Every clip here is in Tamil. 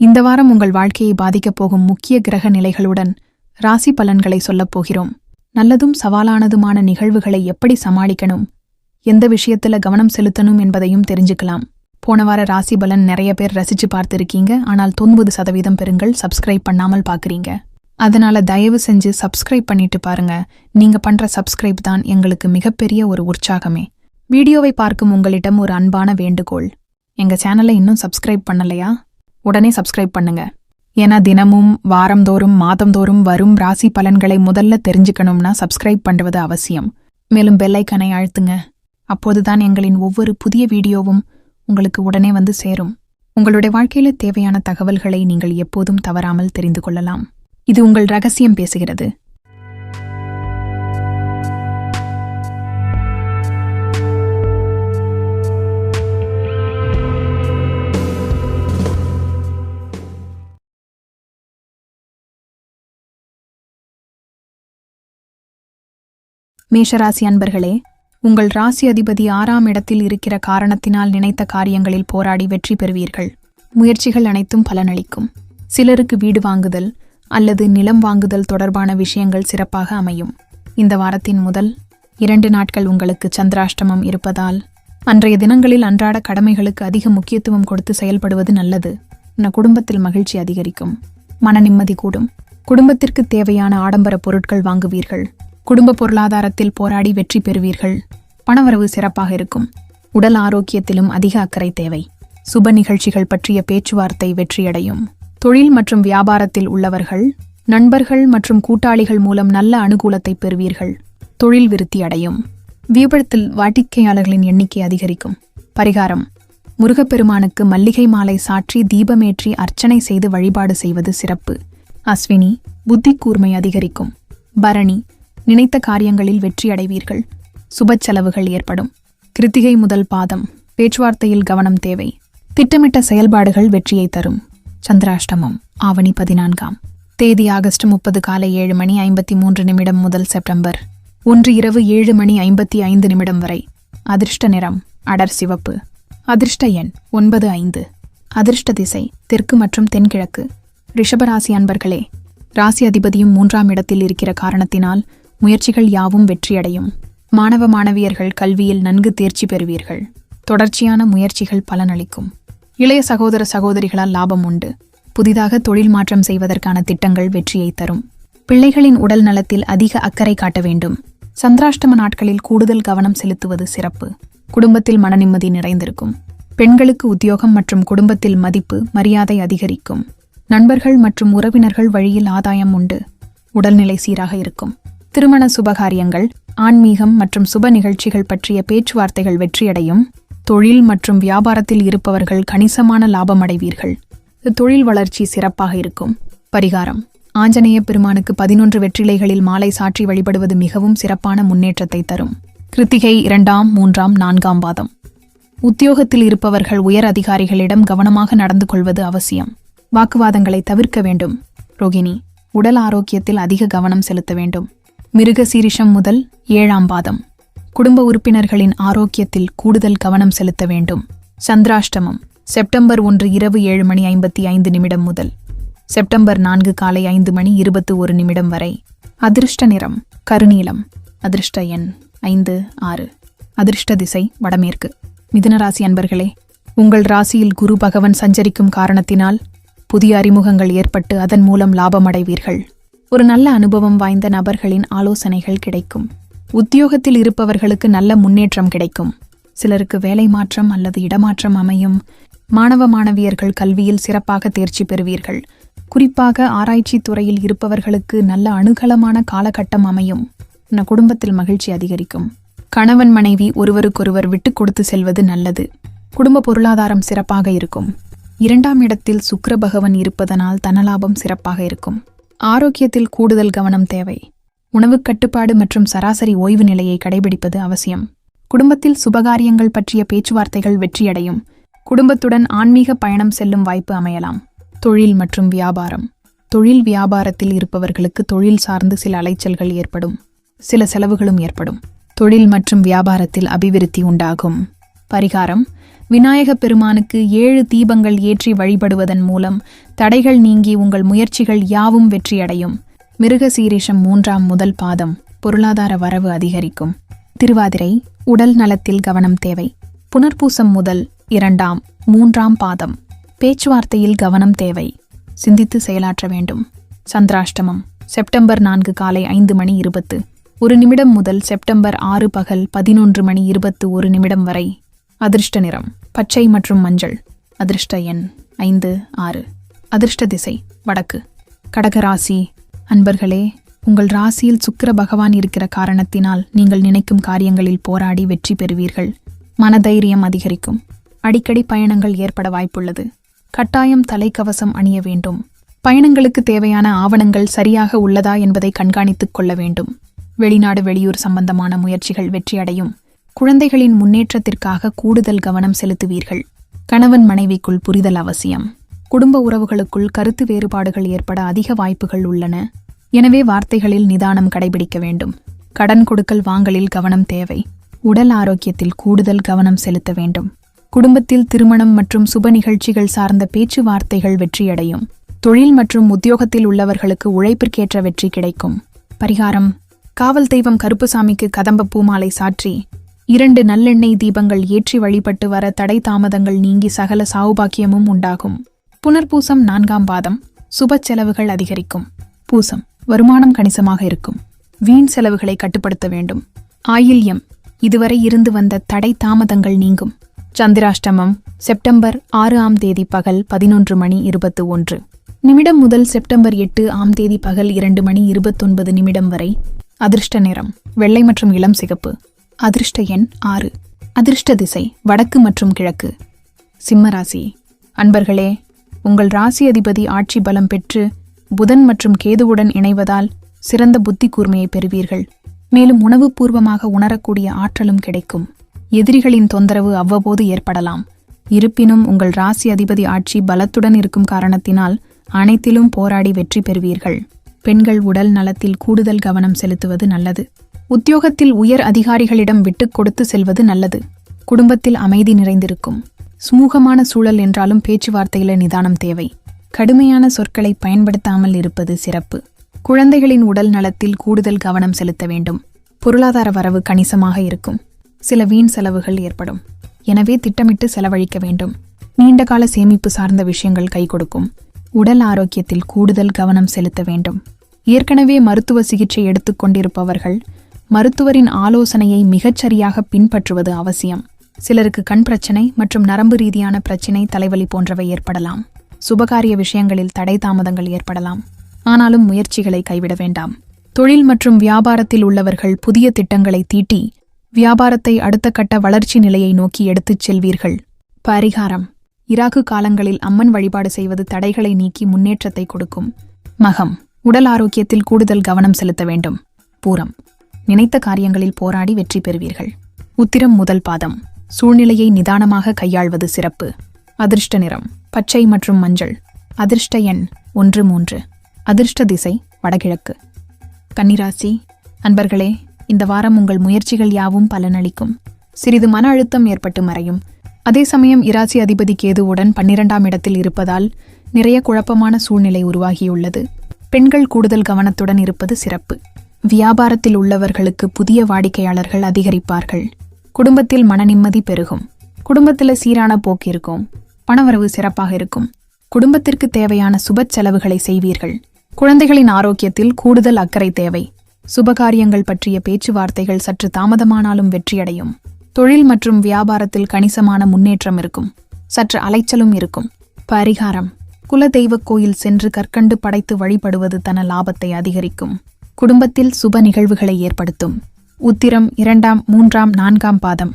இந்த வாரம் உங்கள் வாழ்க்கையை பாதிக்கப் போகும் முக்கிய கிரக நிலைகளுடன் ராசி பலன்களை சொல்லப் போகிறோம். நல்லதும் சவாலானதுமான நிகழ்வுகளை எப்படி சமாளிக்கணும்? எந்த விஷயத்துல கவனம் செலுத்தணும் என்பதையும் தெரிஞ்சுக்கலாம். போன வார ராசி பலன் நிறைய பேர் ரசிச்சு பார்த்திருக்கீங்க. ஆனால் தொண்ணூறு சதவீதம் பெருங்கள் சப்ஸ்கிரைப் பண்ணாமல் பார்க்குறீங்க. அதனால தயவு செஞ்சு சப்ஸ்கிரைப் பண்ணிட்டு பாருங்க. நீங்க பண்ற சப்ஸ்கிரைப் தான் எங்களுக்கு மிகப்பெரிய ஒரு உற்சாகமே. வீடியோவை பார்க்கும் உங்களிடம் ஒரு அன்பான வேண்டுகோள். எங்க சேனலை இன்னும் சப்ஸ்கிரைப் பண்ணலையா? உடனே சப்ஸ்கிரைப் பண்ணுங்க. ஏன்னா தினமும் வாரந்தோறும் மாதந்தோறும் வரும் ராசி பலன்களை முதல்ல தெரிஞ்சுக்கணும்னா சப்ஸ்கிரைப் பண்ணுவது அவசியம். மேலும் பெல்லைக்கனை அழுத்துங்க. அப்போதுதான் எங்களின் ஒவ்வொரு புதிய வீடியோவும் உங்களுக்கு உடனே வந்து சேரும். உங்களுடைய வாழ்க்கையில தேவையான தகவல்களை நீங்கள் எப்போதும் தவறாமல் தெரிந்து கொள்ளலாம். இது உங்கள் ரகசியம் பேசுகிறது. மேஷராசி அன்பர்களே உங்கள் ராசி அதிபதி ஆறாம் இடத்தில் இருக்கிற காரணத்தினால் நினைத்த காரியங்களில் போராடி வெற்றி பெறுவீர்கள். முயற்சிகள் அனைத்தும் பலனளிக்கும். சிலருக்கு வீடு வாங்குதல் அல்லது நிலம் வாங்குதல் தொடர்பான விஷயங்கள் சிறப்பாக அமையும். இந்த வாரத்தின் முதல் இரண்டு நாட்கள் உங்களுக்கு சந்திராஷ்டமம் இருப்பதால் அன்றைய தினங்களில் அன்றாட கடமைகளுக்கு அதிக முக்கியத்துவம் கொடுத்து செயல்படுவது நல்லது. உன குடும்பத்தில் மகிழ்ச்சி அதிகரிக்கும். மன நிம்மதி கூடும். குடும்பத்திற்கு தேவையான ஆடம்பர பொருட்கள் வாங்குவீர்கள். குடும்ப பொருளாதாரத்தில் போராடி வெற்றி பெறுவீர்கள். பணவரவு சிறப்பாக இருக்கும். உடல் ஆரோக்கியத்திலும் அதிக அக்கறை தேவை. சுப நிகழ்ச்சிகள் பற்றிய பேச்சுவார்த்தை வெற்றியடையும். தொழில் மற்றும் வியாபாரத்தில் உள்ளவர்கள் நண்பர்கள் மற்றும் கூட்டாளிகள் மூலம் நல்ல அனுகூலத்தை பெறுவீர்கள். தொழில் விருத்தி அடையும். வியாபாரத்தில் வாடிக்கையாளர்களின் எண்ணிக்கை அதிகரிக்கும். பரிகாரம். முருகப்பெருமானுக்கு மல்லிகை மாலை சாற்றி தீபமேற்றி அர்ச்சனை செய்து வழிபாடு செய்வது சிறப்பு. அஸ்வினி புத்தி கூர்மை அதிகரிக்கும். பரணி. நினைத்த காரியங்களில் வெற்றி அடைவீர்கள் சுப செலவுகள் ஏற்படும். கிருத்திகை முதல் பாதம். பேச்சுவார்த்தையில் கவனம் தேவை. திட்டமிட்ட செயல்பாடுகள் வெற்றியை தரும். சந்திராஷ்டமம் ஆவணி பதினான்காம். தேதி ஆகஸ்ட் முப்பது காலை ஏழு மணி ஐம்பத்தி மூன்று நிமிடம் முதல் செப்டம்பர். ஒன்று இரவு ஏழு மணி ஐம்பத்தி ஐந்து நிமிடம் வரை. அதிர்ஷ்ட நிறம் அடர் சிவப்பு. அதிர்ஷ்ட எண் ஒன்பது ஐந்து. அதிர்ஷ்ட திசை தெற்கு மற்றும் தென்கிழக்கு. ரிஷபராசி அன்பர்களே ராசி அதிபதியும் மூன்றாம் இடத்தில் இருக்கிற காரணத்தினால் முயற்சிகள் யாவும் வெற்றியடையும். மாணவ மாணவியர்கள் கல்வியில் நன்கு தேர்ச்சி பெறுவீர்கள். தொடர்ச்சியான முயற்சிகள் பலனளிக்கும். இளைய சகோதர சகோதரிகளால் லாபம் உண்டு. புதிதாக தொழில் மாற்றம் செய்வதற்கான திட்டங்கள் வெற்றியை தரும். பிள்ளைகளின் உடல் நலத்தில் அதிக அக்கறை காட்ட வேண்டும். சந்திராஷ்டம நாட்களில் கூடுதல் கவனம் செலுத்துவது சிறப்பு. குடும்பத்தில் மனநிம்மதி நிறைந்திருக்கும். பெண்களுக்கு உத்தியோகம் மற்றும் குடும்பத்தில் மதிப்பு மரியாதை அதிகரிக்கும். நண்பர்கள் மற்றும் உறவினர்கள் வழியில் ஆதாயம் உண்டு. உடல்நிலை சீராக இருக்கும். திருமண சுபகாரியங்கள் ஆன்மீகம் மற்றும் சுப நிகழ்ச்சிகள் பற்றிய பேச்சுவார்த்தைகள் வெற்றியடையும். தொழில் மற்றும் வியாபாரத்தில் இருப்பவர்கள் கணிசமான லாபம் அடைவீர்கள் தொழில் வளர்ச்சி சிறப்பாக இருக்கும். பரிகாரம். ஆஞ்சநேய பெருமானுக்கு பதினொன்று வெற்றிலைகளில் மாலை சாற்றி வழிபடுவது மிகவும் சிறப்பான முன்னேற்றத்தை தரும். கிருத்திகை இரண்டாம் மூன்றாம் நான்காம் பாதம். உத்தியோகத்தில் இருப்பவர்கள் உயர் அதிகாரிகளிடம் கவனமாக நடந்து கொள்வது அவசியம். வாக்குவாதங்களை தவிர்க்க வேண்டும். ரோகிணி. உடல் ஆரோக்கியத்தில் அதிக கவனம் செலுத்த வேண்டும். மிருக சீரிஷம் முதல் ஏழாம் பாதம். குடும்ப உறுப்பினர்களின் ஆரோக்கியத்தில் கூடுதல் கவனம் செலுத்த வேண்டும். சந்திராஷ்டமம் செப்டம்பர் ஒன்று இரவு ஏழு மணி ஐம்பத்தி ஐந்து நிமிடம் முதல். செப்டம்பர் நான்கு காலை ஐந்து மணி இருபத்து ஒரு நிமிடம் வரை. அதிர்ஷ்ட நிறம் கருநீலம். அதிர்ஷ்ட எண் ஐந்து ஆறு. அதிர்ஷ்ட திசை வடமேற்கு. மிதுனராசி அன்பர்களே உங்கள் ராசியில் குரு பகவன் சஞ்சரிக்கும் காரணத்தினால் புதிய அறிமுகங்கள் ஏற்பட்டு அதன் மூலம் லாபம் அடைவீர்கள் ஒரு நல்ல அனுபவம் வாய்ந்த நபர்களின் ஆலோசனைகள் கிடைக்கும். உத்தியோகத்தில் இருப்பவர்களுக்கு நல்ல முன்னேற்றம் கிடைக்கும். சிலருக்கு வேலை மாற்றம் அல்லது இடமாற்றம் அமையும். மாணவ மாணவியர்கள் கல்வியில் சிறப்பாக தேர்ச்சி பெறுவீர்கள். குறிப்பாக ஆராய்ச்சி துறையில் இருப்பவர்களுக்கு நல்ல அணுகலமான காலகட்டம் அமையும். நம் குடும்பத்தில் மகிழ்ச்சி அதிகரிக்கும். கணவன் மனைவி ஒருவருக்கொருவர் விட்டுக் கொடுத்து செல்வது நல்லது. குடும்ப பொருளாதாரம் சிறப்பாக இருக்கும். இரண்டாம் இடத்தில் சுக்கர பகவன் இருப்பதனால் தனலாபம் சிறப்பாக இருக்கும். ஆரோக்கியத்தில் கூடுதல் கவனம் தேவை. உணவுக் கட்டுப்பாடு மற்றும் சராசரி ஓய்வு நிலையை கடைபிடிப்பது அவசியம். குடும்பத்தில் சுபகாரியங்கள் பற்றிய பேச்சுவார்த்தைகள் வெற்றியடையும். குடும்பத்துடன் ஆன்மீக பயணம் செல்லும் வாய்ப்பு அமையலாம். தொழில் மற்றும் வியாபாரம். தொழில் வியாபாரத்தில் இருப்பவர்களுக்கு தொழில் சார்ந்து சில அலைச்சல்கள் ஏற்படும். சில செலவுகளும் ஏற்படும். தொழில் மற்றும் வியாபாரத்தில் அபிவிருத்தி உண்டாகும். பரிகாரம். விநாயகப் பெருமானுக்கு ஏழு தீபங்கள் ஏற்றி வழிபடுவதன் மூலம் தடைகள் நீங்கி உங்கள் முயற்சிகள் யாவும் வெற்றியடையும். மிருகசீரிஷம் மூன்றாம் முதல் பாதம். பொருளாதார வரவு அதிகரிக்கும். திருவாதிரை உடல் நலத்தில் கவனம் தேவை. புனர்பூசம் முதல் இரண்டாம் மூன்றாம் பாதம். பேச்சுவார்த்தையில் கவனம் தேவை. சிந்தித்து செயலாற்ற வேண்டும். சந்திராஷ்டமம் செப்டம்பர் நான்கு காலை ஐந்து மணி இருபத்து. ஒரு நிமிடம் முதல் செப்டம்பர் ஆறு பகல் பதினொன்று மணி இருபத்து ஒரு நிமிடம் வரை அதிர்ஷ்ட நிறம் பச்சை மற்றும் மஞ்சள். அதிர்ஷ்ட எண் ஐந்து ஆறு. அதிர்ஷ்ட திசை வடக்கு. கடகராசி அன்பர்களே உங்கள் ராசியில் சுக்கிர பகவான் இருக்கிற காரணத்தினால் நீங்கள் நினைக்கும் காரியங்களில் போராடி வெற்றி பெறுவீர்கள். மனதைரியம் அதிகரிக்கும். அடிக்கடி பயணங்கள் ஏற்பட வாய்ப்புள்ளது. கட்டாயம் தலைக்கவசம் அணிய வேண்டும். பயணங்களுக்கு தேவையான ஆவணங்கள் சரியாக உள்ளதா என்பதை கண்காணித்துக் கொள்ள வேண்டும். வெளிநாடு வெளியூர் சம்பந்தமான முயற்சிகள் வெற்றியடையும். குழந்தைகளின் முன்னேற்றத்திற்காக கூடுதல் கவனம் செலுத்துவீர்கள். கணவன் மனைவிக்குள் புரிதல் அவசியம். குடும்ப உறவுகளுக்குள் கருத்து வேறுபாடுகள் ஏற்பட அதிக வாய்ப்புகள் உள்ளன. எனவே வார்த்தைகளில் நிதானம் கடைபிடிக்க வேண்டும். கடன் கொடுக்கல் வாங்கலில் கவனம் தேவை. உடல் ஆரோக்கியத்தில் கூடுதல் கவனம் செலுத்த வேண்டும். குடும்பத்தில் திருமணம் மற்றும் சுப நிகழ்ச்சிகள் சார்ந்த பேச்சுவார்த்தைகள் வெற்றியடையும். தொழில் மற்றும் உத்தியோகத்தில் உள்ளவர்களுக்கு உழைப்பிற்கேற்ற வெற்றி கிடைக்கும். பரிகாரம். காவல் தெய்வம் கருப்புசாமிக்கு கதம்ப பூமாலை சாற்றி இரண்டு நல்லெண்ணெய் தீபங்கள் ஏற்றி வழிபட்டு வர தடை தாமதங்கள் நீங்கி சகல சாவுபாக்கியமும் உண்டாகும். புனர்பூசம் நான்காம் பாதம். சுப செலவுகள் அதிகரிக்கும். பூசம் வருமானம் கணிசமாக இருக்கும். வீண் செலவுகளை கட்டுப்படுத்த வேண்டும். ஆயில்யம். இதுவரை இருந்து வந்த தடை தாமதங்கள் நீங்கும். சந்திராஷ்டமம் செப்டம்பர் ஆறு ஆம் தேதி பகல் பதினொன்று மணி இருபத்து ஒன்று. நிமிடம் முதல் செப்டம்பர் எட்டு ஆம் தேதி பகல் இரண்டு மணி இருபத்தொன்பது நிமிடம் வரை அதிர்ஷ்ட நிறம் வெள்ளை மற்றும் இளம் சிகப்பு. அதிர்ஷ்ட எண் ஆறு. அதிர்ஷ்ட திசை வடக்கு மற்றும் கிழக்கு. சிம்மராசி. அன்பர்களே உங்கள் ராசி அதிபதி ஆட்சி பலம் பெற்று புதன் மற்றும் கேதுவுடன் இணைவதால் சிறந்த புத்தி கூர்மையை பெறுவீர்கள். மேலும் உணவுபூர்வமாக உணரக்கூடிய ஆற்றலும் கிடைக்கும். எதிரிகளின் தொந்தரவு அவ்வப்போது ஏற்படலாம். இருப்பினும் உங்கள் ராசி அதிபதி ஆட்சி பலத்துடன் இருக்கும் காரணத்தினால் அனைத்திலும் போராடி வெற்றி பெறுவீர்கள். பெண்கள் உடல் நலத்தில் கூடுதல் கவனம் செலுத்துவது நல்லது. உத்தியோகத்தில் உயர் அதிகாரிகளிடம் விட்டுக் கொடுத்து செல்வது நல்லது. குடும்பத்தில் அமைதி நிறைந்திருக்கும். சுமூகமான சூழல் என்றாலும் பேச்சுவார்த்தையில நிதானம் தேவை. கடுமையான சொற்களை பயன்படுத்தாமல் இருப்பது சிறப்பு. குழந்தைகளின் உடல் நலத்தில் கூடுதல் கவனம் செலுத்த வேண்டும். பொருளாதார வரவு கணிசமாக இருக்கும். சில வீண் செலவுகள் ஏற்படும். எனவே திட்டமிட்டு செலவழிக்க வேண்டும். நீண்டகால சேமிப்பு சார்ந்த விஷயங்கள் கை கொடுக்கும். உடல் ஆரோக்கியத்தில் கூடுதல் கவனம் செலுத்த வேண்டும். ஏற்கனவே மருத்துவ சிகிச்சை எடுத்துக்கொண்டிருப்பவர்கள் மருத்துவரின் ஆலோசனையை மிகச்சரியாக பின்பற்றுவது அவசியம். சிலருக்கு கண் பிரச்சனை மற்றும் நரம்பு ரீதியான பிரச்சினை தலைவலி போன்றவை ஏற்படலாம். சுபகாரிய விஷயங்களில் தடை தாமதங்கள் ஏற்படலாம். ஆனாலும் முயற்சிகளை கைவிட வேண்டாம். தொழில் மற்றும் வியாபாரத்தில் உள்ளவர்கள் புதிய திட்டங்களை தீட்டி வியாபாரத்தை அடுத்த கட்ட வளர்ச்சி நிலையை நோக்கி எடுத்துச் செல்வீர்கள். பரிகாரம். இராகு காலங்களில் அம்மன் வழிபாடு செய்வது தடைகளை நீக்கி முன்னேற்றத்தை கொடுக்கும். மகம். உடல் ஆரோக்கியத்தில் கூடுதல் கவனம் செலுத்த வேண்டும். பூரம். நினைத்த காரியங்களில் போராடி வெற்றி பெறுவீர்கள். உத்திரம் முதல் பாதம். சூழ்நிலையை நிதானமாக கையாள்வது சிறப்பு. அதிர்ஷ்ட நிறம். பச்சை மற்றும் மஞ்சள். அதிர்ஷ்ட எண் ஒன்று மூன்று. அதிர்ஷ்ட திசை வடகிழக்கு. கன்னிராசி அன்பர்களே இந்த வாரம் உங்கள் முயற்சிகள் யாவும் பலனளிக்கும். சிறிது மன அழுத்தம் ஏற்பட்டு மறையும். அதே சமயம் இராசி அதிபதி கேதுவுடன் பன்னிரெண்டாம் இடத்தில் இருப்பதால் நிறைய குழப்பமான சூழ்நிலை உருவாகியுள்ளது. பெண்கள் கூடுதல் கவனத்துடன் இருப்பது சிறப்பு. வியாபாரத்தில் உள்ளவர்களுக்கு புதிய வாடிக்கையாளர்கள் அதிகரிப்பார்கள். குடும்பத்தில் மன நிம்மதி பெருகும். குடும்பத்தில் சீரான போக்கு இருக்கும். பணவரவு சிறப்பாக இருக்கும். குடும்பத்திற்கு தேவையான சுப செலவுகளை செய்வீர்கள். குழந்தைகளின் ஆரோக்கியத்தில் கூடுதல் அக்கறை தேவை. சுபகாரியங்கள் பற்றிய பேச்சுவார்த்தைகள் சற்று தாமதமானாலும் வெற்றியடையும். தொழில் மற்றும் வியாபாரத்தில் கணிசமான முன்னேற்றம் இருக்கும். சற்று அலைச்சலும் இருக்கும். பரிகாரம். குலதெய்வக் கோயில் சென்று கற்கண்டு படைத்து வழிபடுவது தன லாபத்தை அதிகரிக்கும். குடும்பத்தில் சுப நிகழ்வுகளை ஏற்படுத்தும். உத்திரம் இரண்டாம் மூன்றாம் நான்காம் பாதம்.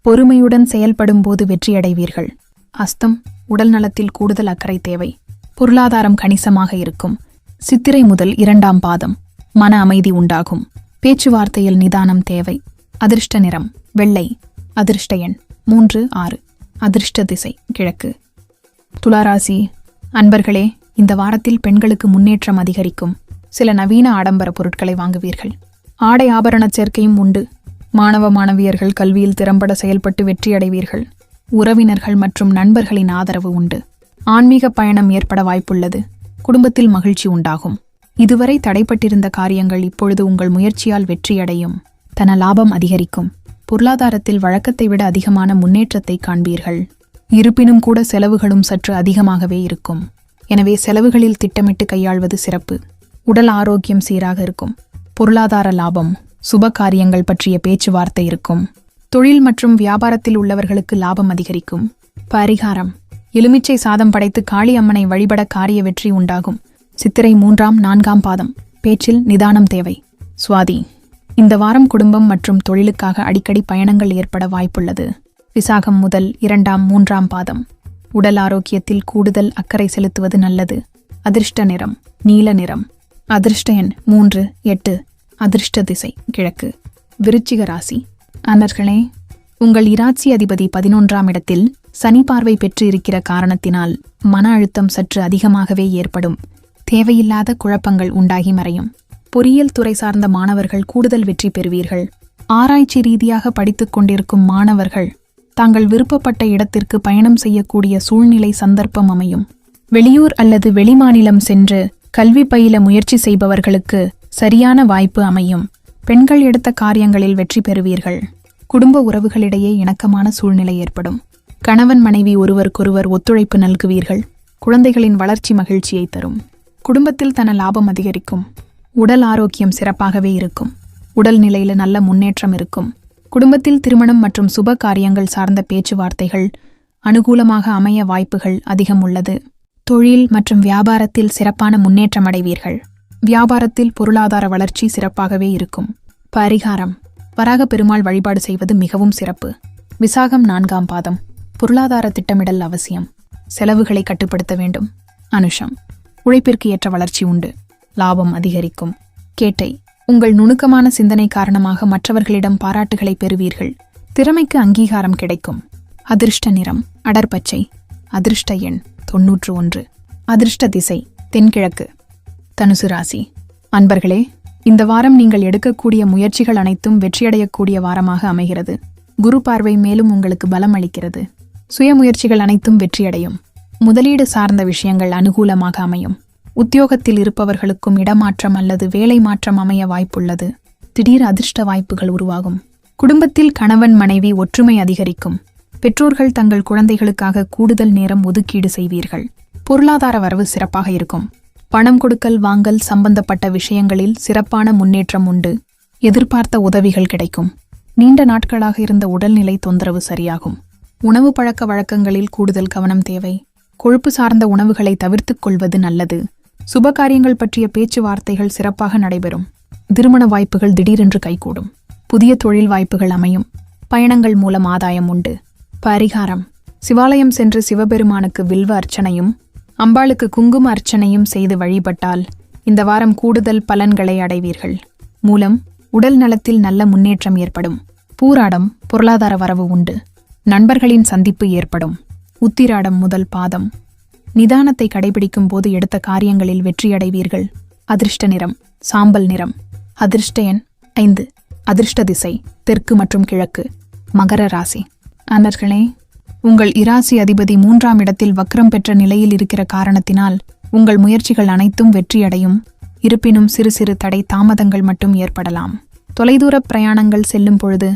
பொறுமையுடன் செயல்படும் போது வெற்றியடைவீர்கள். அஸ்தம் உடல் நலத்தில் கூடுதல் அக்கறை தேவை. பொருளாதாரம் கணிசமாக இருக்கும். சித்திரை முதல் இரண்டாம் பாதம். மன அமைதி உண்டாகும். பேச்சுவார்த்தையில் நிதானம் தேவை. அதிர்ஷ்ட நிறம் வெள்ளை. அதிர்ஷ்ட எண் மூன்று ஆறு. அதிர்ஷ்ட திசை கிழக்கு. துளாராசி அன்பர்களே இந்த வாரத்தில் பெண்களுக்கு முன்னேற்றம் அதிகரிக்கும். சில நவீன ஆடம்பர பொருட்களை வாங்குவீர்கள். ஆடை ஆபரண சேர்க்கையும் உண்டு. மாணவ மாணவியர்கள் கல்வியில் திறம்பட செயல்பட்டு வெற்றியடைவீர்கள். உறவினர்கள் மற்றும் நண்பர்களின் ஆதரவு உண்டு. ஆன்மீக பயணம் ஏற்பட வாய்ப்புள்ளது. குடும்பத்தில் மகிழ்ச்சி உண்டாகும். இதுவரை தடைப்பட்டிருந்த காரியங்கள் இப்பொழுது உங்கள் முயற்சியால் வெற்றியடையும். தன லாபம் அதிகரிக்கும். பொருளாதாரத்தில் வழக்கத்தை விட அதிகமான முன்னேற்றத்தை காண்பீர்கள். இருப்பினும் கூட செலவுகளும் சற்று அதிகமாகவே இருக்கும். எனவே செலவுகளில் திட்டமிட்டு கையாள்வது சிறப்பு. உடல் ஆரோக்கியம் சீராக இருக்கும். பொருளாதார லாபம் சுப காரியங்கள் பற்றிய பேச்சுவார்த்தை இருக்கும். தொழில் மற்றும் வியாபாரத்தில் உள்ளவர்களுக்கு லாபம் அதிகரிக்கும். பரிகாரம். எலுமிச்சை சாதம் படைத்து காளி அம்மனை வழிபட காரிய வெற்றி உண்டாகும். சித்திரை மூன்றாம் நான்காம் பாதம். பேச்சில் நிதானம் தேவை. சுவாதி. இந்த வாரம் குடும்பம் மற்றும் தொழிலுக்காக அடிக்கடி பயணங்கள் ஏற்பட வாய்ப்புள்ளது. விசாகம் முதல் இரண்டாம் மூன்றாம் பாதம். உடல் ஆரோக்கியத்தில் கூடுதல் அக்கறை செலுத்துவது நல்லது. அதிர்ஷ்ட நிறம். நீல நிறம். அதிர்ஷ்ட எண் மூன்று எட்டு அதிர்ஷ்ட திசை கிழக்கு. விருச்சிக ராசி. அன்னர்களே உங்கள் இராட்சி அதிபதி பதினொன்றாம் இடத்தில் சனி பார்வை பெற்று இருக்கிற காரணத்தினால் மன அழுத்தம் சற்று அதிகமாகவே ஏற்படும். தேவையில்லாத குழப்பங்கள் உண்டாகி மறையும். பொறியியல் துறை சார்ந்த மாணவர்கள் கூடுதல் வெற்றி பெறுவீர்கள். ஆராய்ச்சி ரீதியாக படித்துக் கொண்டிருக்கும் மாணவர்கள் தாங்கள் விருப்பப்பட்ட இடத்திற்கு பயணம் செய்யக்கூடிய சூழ்நிலை சந்தர்ப்பம் அமையும். வெளியூர் அல்லது வெளிமாநிலம் சென்று கல்வி பயில முயற்சி செய்பவர்களுக்கு சரியான வாய்ப்பு அமையும். பெண்கள் எடுத்த காரியங்களில் வெற்றி பெறுவீர்கள். குடும்ப உறவுகளிடையே இணக்கமான சூழ்நிலை ஏற்படும். கணவன் மனைவி ஒருவருக்கொருவர் ஒத்துழைப்பு நல்குவீர்கள். குழந்தைகளின் வளர்ச்சி மகிழ்ச்சியை தரும். குடும்பத்தில் தன லாபம் அதிகரிக்கும். உடல் ஆரோக்கியம் சிறப்பாகவே இருக்கும். உடல் நிலையில நல்ல முன்னேற்றம் இருக்கும். குடும்பத்தில் திருமணம் மற்றும் சுப காரியங்கள் சார்ந்த பேச்சுவார்த்தைகள் அனுகூலமாக அமைய வாய்ப்புகள் அதிகம் உள்ளது. தொழில் மற்றும் வியாபாரத்தில் சிறப்பான முன்னேற்றம் அடைவீர்கள். வியாபாரத்தில் பொருளாதார வளர்ச்சி சிறப்பாகவே இருக்கும். பரிகாரம். வராக பெருமாள் வழிபாடு செய்வது மிகவும் சிறப்பு. விசாகம் நான்காம் பாதம். பொருளாதார திட்டமிடல் அவசியம். செலவுகளை கட்டுப்படுத்த வேண்டும். அனுஷம். உழைப்பிற்கு ஏற்ற வளர்ச்சி உண்டு. லாபம் அதிகரிக்கும். கேட்டை. உங்கள் நுணுக்கமான சிந்தனை காரணமாக மற்றவர்களிடம் பாராட்டுகளை பெறுவீர்கள். திறமைக்கு அங்கீகாரம் கிடைக்கும். அதிர்ஷ்ட நிறம். அடர்பச்சை அதிர்ஷ்ட எண். தொன்னூற்று ஒன்று. அதிர்ஷ்ட திசை தென்கிழக்கு. தனுசு ராசி. அன்பர்களே இந்த வாரம் நீங்கள் எடுக்கக்கூடிய முயற்சிகள் அனைத்தும் வெற்றியடையக்கூடிய வாரமாக அமைகிறது. குரு பார்வை மேலும் உங்களுக்கு பலம் அளிக்கிறது. சுய முயற்சிகள் அனைத்தும் வெற்றியடையும். முதலீடு சார்ந்த விஷயங்கள் அனுகூலமாக அமையும். உத்தியோகத்தில் இருப்பவர்களுக்கும் இடமாற்றம் அல்லது வேலை மாற்றம் அமைய வாய்ப்புள்ளது. திடீர் அதிர்ஷ்ட வாய்ப்புகள் உருவாகும். குடும்பத்தில் கணவன் மனைவி ஒற்றுமை அதிகரிக்கும். பெற்றோர்கள் தங்கள் குழந்தைகளுக்காக கூடுதல் நேரம் ஒதுக்கீடு செய்வீர்கள். பொருளாதார வரவு சிறப்பாக இருக்கும். பணம் கொடுக்கல் வாங்கல் சம்பந்தப்பட்ட விஷயங்களில் சிறப்பான முன்னேற்றம் உண்டு. எதிர்பார்த்த உதவிகள் கிடைக்கும். நீண்ட நாட்களாக இருந்த உடல்நிலை தொந்தரவு சரியாகும். உணவு பழக்க வழக்கங்களில் கூடுதல் கவனம் தேவை. கொழுப்பு சார்ந்த உணவுகளை தவிர்த்துக் கொள்வது நல்லது. சுபகாரியங்கள் பற்றிய பேச்சுவார்த்தைகள் சிறப்பாக நடைபெறும். திருமண வாய்ப்புகள் திடீரென்று கைகூடும். புதிய தொழில் வாய்ப்புகள் அமையும். பயணங்கள் மூலம் ஆதாயம் உண்டு. பரிகாரம். சிவாலயம் சென்று சிவபெருமானுக்கு வில்வ அர்ச்சனையும் அம்பாளுக்கு குங்கும அர்ச்சனையும் செய்து வழிபட்டால் இந்த வாரம் கூடுதல் பலன்களை அடைவீர்கள். மூலம் உடல் நலத்தில் நல்ல முன்னேற்றம் ஏற்படும். பூராடம் பொருளாதார வரவு உண்டு. நண்பர்களின் சந்திப்பு ஏற்படும். உத்திராடம் முதல் பாதம். நிதானத்தை கடைபிடிக்கும் போது எடுத்த காரியங்களில் வெற்றியடைவீர்கள் அதிர்ஷ்ட நிறம் சாம்பல் நிறம். அதிர்ஷ்ட எண் ஐந்து. அதிர்ஷ்ட திசை தெற்கு மற்றும் கிழக்கு. மகர ராசி. அன்னர்களே உங்கள் இராசி அதிபதி மூன்றாம் இடத்தில் வக்ரம் பெற்ற நிலையில் இருக்கிற காரணத்தினால் உங்கள் முயற்சிகள் அனைத்தும் வெற்றியடையும். இருப்பினும் சிறு சிறு தடை தாமதங்கள் மட்டும் ஏற்படலாம். தொலைதூர பிரயாணங்கள் செல்லும் பொழுது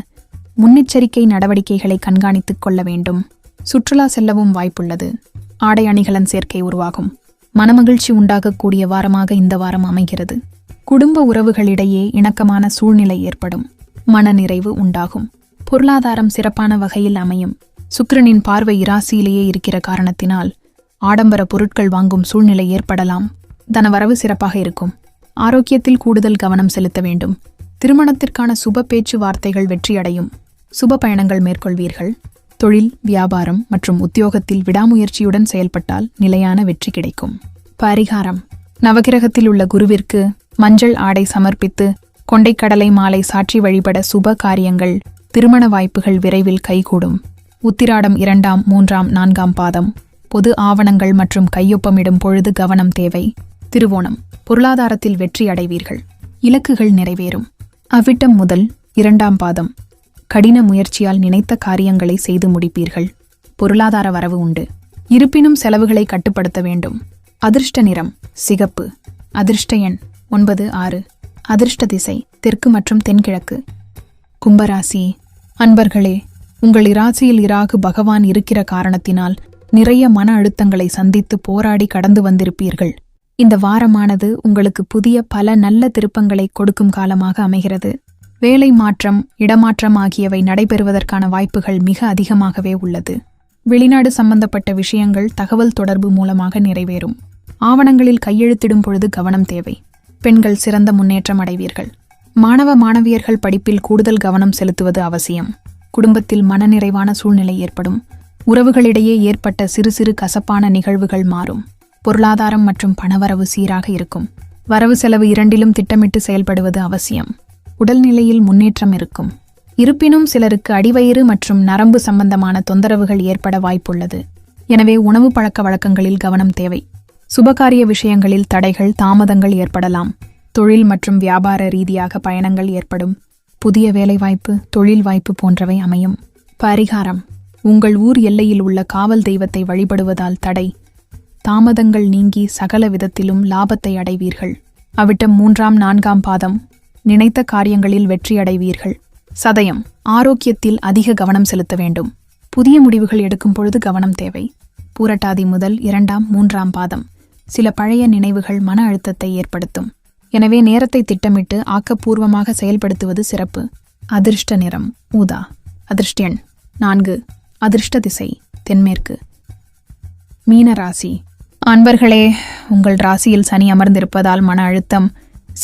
முன்னெச்சரிக்கை நடவடிக்கைகளை கண்காணித்துக் கொள்ள வேண்டும். சுற்றுலா செல்லவும் வாய்ப்புள்ளது. ஆடை அணிகலன் சேர்க்கை உருவாகும். மனமகிழ்ச்சி உண்டாகக்கூடிய வாரமாக இந்த வாரம் அமைகிறது. குடும்ப உறவுகளிடையே இணக்கமான சூழ்நிலை ஏற்படும். மனநிறைவு உண்டாகும். பொருளாதாரம் சிறப்பான வகையில் அமையும். சுக்கிரனின் பார்வை இராசியிலேயே இருக்கிற காரணத்தினால் ஆடம்பர பொருட்கள் வாங்கும் சூழ்நிலை ஏற்படலாம். தனவரவு சிறப்பாக இருக்கும். ஆரோக்கியத்தில் கூடுதல் கவனம் செலுத்த வேண்டும். திருமணத்திற்கான சுப பேச்சுவார்த்தைகள் வெற்றியடையும். சுப பயணங்கள் மேற்கொள்வீர்கள். தொழில் வியாபாரம் மற்றும் உத்தியோகத்தில் விடாமுயற்சியுடன் செயல்பட்டால் நிலையான வெற்றி கிடைக்கும். பரிகாரம். நவகிரகத்தில் உள்ள குருவிற்கு மஞ்சள் ஆடை சமர்ப்பித்து கொண்டைக்கடலை மாலை சாற்றி வழிபட சுப காரியங்கள் திருமண வாய்ப்புகள் விரைவில் கைகூடும். உத்திராடம் இரண்டாம் மூன்றாம் நான்காம் பாதம். பொது ஆவணங்கள் மற்றும் கையொப்பமிடும் பொழுது கவனம் தேவை. திருவோணம். பொருளாதாரத்தில் வெற்றி அடைவீர்கள். இலக்குகள் நிறைவேறும். அவ்விட்டம் முதல் இரண்டாம் பாதம். கடின முயற்சியால் நினைத்த காரியங்களை செய்து முடிப்பீர்கள். பொருளாதார வரவு உண்டு. இருப்பினும் செலவுகளை கட்டுப்படுத்த வேண்டும். அதிர்ஷ்ட நிறம். சிகப்பு. அதிர்ஷ்ட எண் ஒன்பது ஆறு. அதிர்ஷ்ட திசை. தெற்கு மற்றும் தென்கிழக்கு. கும்பராசி. அன்பர்களே உங்கள் இராசியில் இராகு பகவான் இருக்கிற காரணத்தினால் நிறைய மன அழுத்தங்களை சந்தித்து போராடி கடந்து வந்திருப்பீர்கள். இந்த வாரமானது உங்களுக்கு புதிய பல நல்ல திருப்பங்களை கொடுக்கும் காலமாக அமைகிறது. வேலை மாற்றம் இடமாற்றம் ஆகியவை நடைபெறுவதற்கான வாய்ப்புகள் மிக அதிகமாகவே உள்ளது. வெளிநாடு சம்பந்தப்பட்ட விஷயங்கள் தகவல் தொடர்பு மூலமாக நிறைவேறும். ஆவணங்களில் கையெழுத்திடும் பொழுது கவனம் தேவை. பெண்கள் சிறந்த முன்னேற்றம் அடைவீர்கள். மாணவ மாணவியர்கள் படிப்பில் கூடுதல் கவனம் செலுத்துவது அவசியம். குடும்பத்தில் மனநிறைவான சூழ்நிலை ஏற்படும். உறவுகளிடையே ஏற்பட்ட சிறு சிறு கசப்பான நிகழ்வுகள் மாறும். பொருளாதாரம் மற்றும் பணவரவு சீராக இருக்கும். வரவு செலவு இரண்டிலும் திட்டமிட்டு செயல்படுவது அவசியம். உடல்நிலையில் முன்னேற்றம் இருக்கும். இருப்பினும் சிலருக்கு அடிவயிறு மற்றும் நரம்பு சம்பந்தமான தொந்தரவுகள் ஏற்பட வாய்ப்புள்ளது. எனவே உணவு பழக்க வழக்கங்களில் கவனம் தேவை. சுபகாரிய விஷயங்களில் தடைகள் தாமதங்கள் ஏற்படலாம். தொழில் மற்றும் வியாபார ரீதியாக பயணங்கள் ஏற்படும். புதிய வேலைவாய்ப்பு தொழில் வாய்ப்பு போன்றவை அமையும். பரிகாரம். உங்கள் ஊர் எல்லையில் உள்ள காவல் தெய்வத்தை வழிபடுவதால் தடை. தாமதங்கள் நீங்கி சகல விதத்திலும் லாபத்தை அடைவீர்கள். அவிட்டம் மூன்றாம் நான்காம் பாதம். நினைத்த காரியங்களில் வெற்றி அடைவீர்கள். சதயம். ஆரோக்கியத்தில் அதிக கவனம் செலுத்த வேண்டும். புதிய முடிவுகள் எடுக்கும் பொழுது கவனம் தேவை. பூரட்டாதி முதல் இரண்டாம் மூன்றாம் பாதம். சில பழைய நினைவுகள் மன அழுத்தத்தை ஏற்படுத்தும். எனவே நேரத்தை திட்டமிட்டு ஆக்கப்பூர்வமாக செயல்படுத்துவது சிறப்பு. அதிர்ஷ்ட நிறம் ஊதா. அதிர்ஷ்ட எண் நான்கு. அதிர்ஷ்ட திசை தென்மேற்கு. மீன ராசி. அன்பர்களே உங்கள் ராசியில் சனி அமர்ந்திருப்பதால் மன அழுத்தம்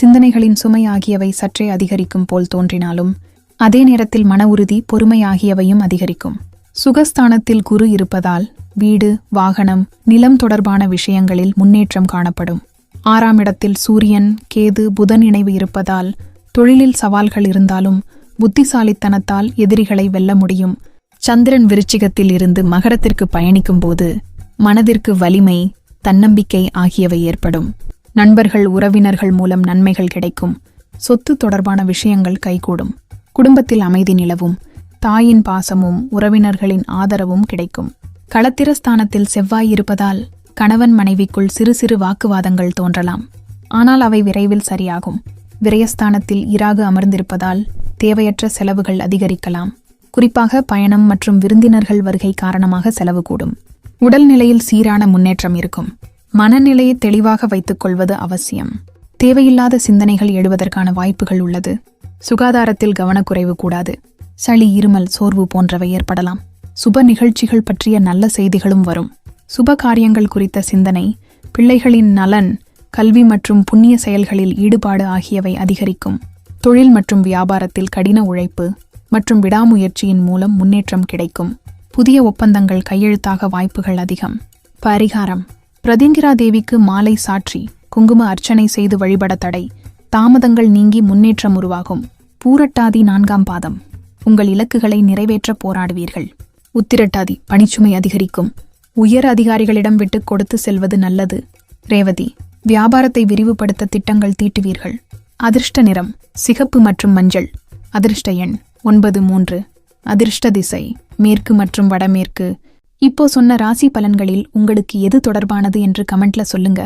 சிந்தனைகளின் சுமை ஆகியவை சற்றே அதிகரிக்கும் போல் தோன்றினாலும் அதே நேரத்தில் மன உறுதி பொறுமை ஆகியவையும் அதிகரிக்கும். சுகஸ்தானத்தில் குரு இருப்பதால் வீடு வாகனம் நிலம் தொடர்பான விஷயங்களில் முன்னேற்றம் காணப்படும். ஆறாம் இடத்தில் சூரியன் கேது புதன் இணைவு இருப்பதால் தொழிலில் சவால்கள் இருந்தாலும் புத்திசாலித்தனத்தால் எதிரிகளை வெல்ல முடியும். சந்திரன் விருச்சிகத்தில் இருந்து மகரத்திற்கு பயணிக்கும் போது மனதிற்கு வலிமை தன்னம்பிக்கை ஆகியவை ஏற்படும். நண்பர்கள் உறவினர்கள் மூலம் நன்மைகள் கிடைக்கும். சொத்து தொடர்பான விஷயங்கள் கைகூடும். குடும்பத்தில் அமைதி நிலவும். தாயின் பாசமும் உறவினர்களின் ஆதரவும் கிடைக்கும். களத்திரஸ்தானத்தில் செவ்வாய் இருப்பதால் கணவன் மனைவிக்குள் சிறு சிறு வாக்குவாதங்கள் தோன்றலாம். ஆனால் அவை விரைவில் சரியாகும். விரயஸ்தானத்தில் இராகு அமர்ந்திருப்பதால் தேவையற்ற செலவுகள் அதிகரிக்கலாம். குறிப்பாக பயணம் மற்றும் விருந்தினர்கள் வருகை காரணமாக செலவு கூடும். உடல்நிலையில் சீரான முன்னேற்றம் இருக்கும். மனநிலையை தெளிவாக வைத்துக் கொள்வது அவசியம். தேவையில்லாத சிந்தனைகள் எழுவதற்கான வாய்ப்புகள் உள்ளது. சுகாதாரத்தில் கவனக்குறைவு கூடாது. சளி இருமல் சோர்வு போன்றவை ஏற்படலாம். சுப நிகழ்ச்சிகள் பற்றிய நல்ல செய்திகளும் வரும். சுப காரியங்கள் குறித்த சிந்தனை பிள்ளைகளின் நலன் கல்வி மற்றும் புண்ணிய செயல்களில் ஈடுபாடு ஆகியவை அதிகரிக்கும். தொழில் மற்றும் வியாபாரத்தில் கடின உழைப்பு மற்றும் விடாமுயற்சியின் மூலம் முன்னேற்றம் கிடைக்கும். புதிய ஒப்பந்தங்கள் கையெழுத்தாக வாய்ப்புகள் அதிகம். பரிகாரம். பிரதிங்கிரா தேவிக்கு மாலை சாற்றி குங்கும அர்ச்சனை செய்து வழிபட தடை. தாமதங்கள் நீங்கி முன்னேற்றம் உருவாகும். பூரட்டாதி நான்காம் பாதம். உங்கள் இலக்குகளை நிறைவேற்ற போராடுவீர்கள். உத்திரட்டாதி பணிச்சுமை அதிகரிக்கும். உயர் அதிகாரிகளிடம் விட்டு கொடுத்து செல்வது நல்லது. ரேவதி வியாபாரத்தை விரிவுபடுத்த திட்டங்கள் தீட்டுவீர்கள். அதிர்ஷ்ட நிறம் சிகப்பு மற்றும் மஞ்சள். அதிர்ஷ்ட எண் ஒன்பது மூன்று. அதிர்ஷ்ட திசை மேற்கு மற்றும் வடமேற்கு. இப்போ சொன்ன ராசி பலன்களில் உங்களுக்கு எது தொடர்பானது என்று கமெண்ட்ல சொல்லுங்க.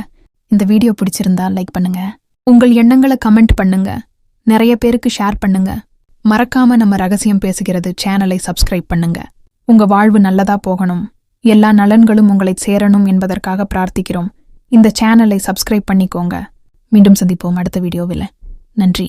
இந்த வீடியோ பிடிச்சிருந்தா லைக் பண்ணுங்க. உங்கள் எண்ணங்களை கமெண்ட் பண்ணுங்க. நிறைய பேருக்கு ஷேர் பண்ணுங்க. மறக்காம நம்ம ரகசியம் பேசுகிறது சேனலை சப்ஸ்கிரைப் பண்ணுங்க. உங்க வாழ்வு நல்லதா போகணும். எல்லா நலன்களும் உங்களை சேரணும் என்பதற்காக பிரார்த்திக்கிறோம். இந்த சேனலை சப்ஸ்கிரைப் பண்ணிக்கோங்க. மீண்டும் சந்திப்போம் அடுத்த வீடியோவில். நன்றி.